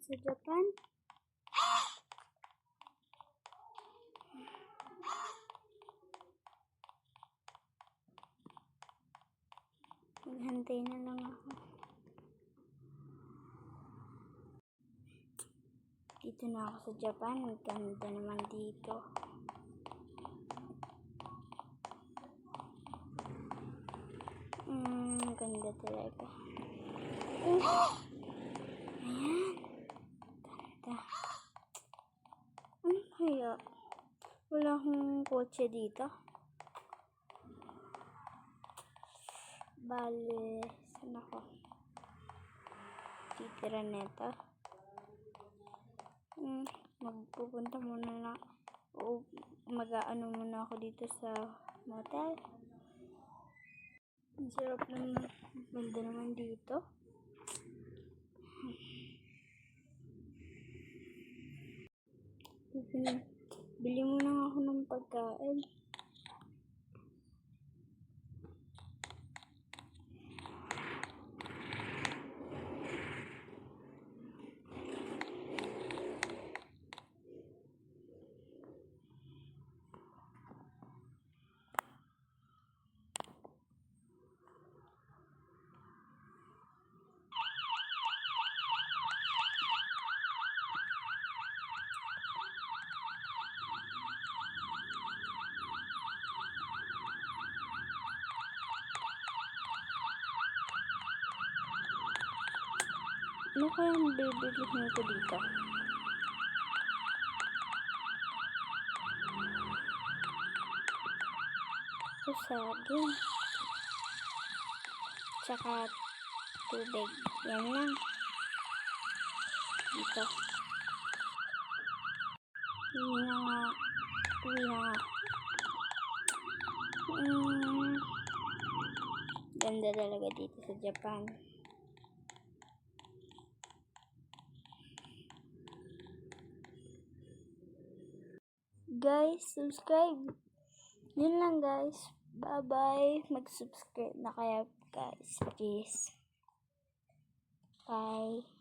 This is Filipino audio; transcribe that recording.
sa Japan. Maghantay na lang ako. Dito na ako sa Japan. Ang ganda naman dito. Mm, ganda talaga. Oh! Kaya? Wala akong kotse dito. Bale, saan ako? Titira neto. Hmm, magpupunta muna na. O, mag-ano muna ako dito sa motel. Ang sarap. Ang Ganda naman dito. Bili, bili mo na ako ng pagkain. Ano kaya ang bibilihin ko dito? Ito saging. Tsaka tubig. Yan lang. Dito. Uwi na nga. Uwi na nga. Mm. Ganda talaga dito sa Japan. Guys, subscribe. Yun lang guys. Bye-bye. Mag-subscribe na kaya guys. Please. Bye.